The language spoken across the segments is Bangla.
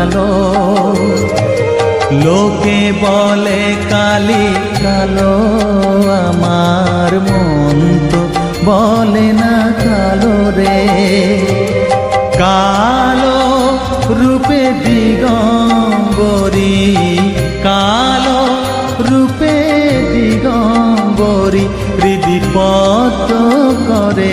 কালো। লোকে বলে কালি কালো, আমার মন তো বলে না কালো রে। কালো রূপে দিগম্বরী, কালো রূপে দিগম্বরী হৃদিপত করে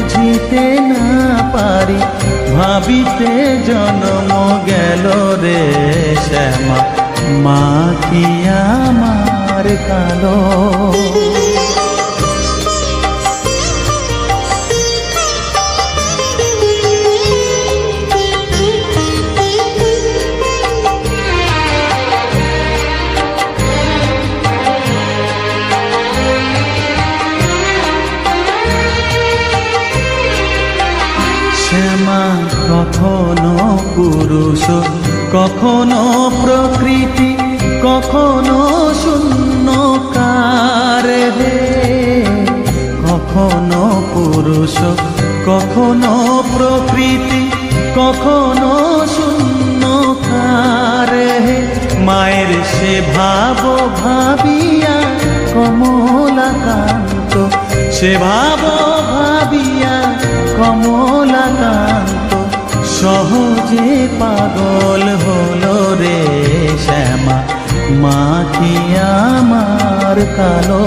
বুঝিতে না পারি ভাবিতে জন্ম গেল রে শ্যামা। মা কি আমার কালো? শ্যামা কখনো পুরুষ, কখনো প্রকৃতি, কখনো শূন্য কার হে। কখনো পুরুষ, কখনো প্রকৃতি, কখনো শূন্য কার হে। মায়ের সে ভাব ভাবিয়া কমলাকান্ত সে ভাব ভাবিয়া কমলাকান্ত সহজে পাগল হলো রে শ্যামা মাখিয়া মার কালো।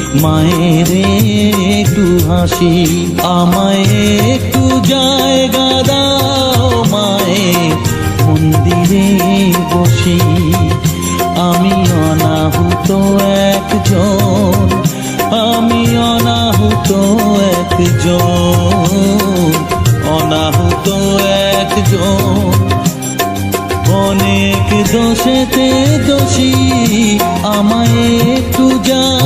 মায়ের একটু হাসি, আমায় একটু জায়গা দাও মায়ে মন্দিরে বসি। আমি অনাহুত একজন, আমি অনাহুত একজন অনাহুত একজন। অনেক দোষেতে দোষী, আমায় একটু জায়গা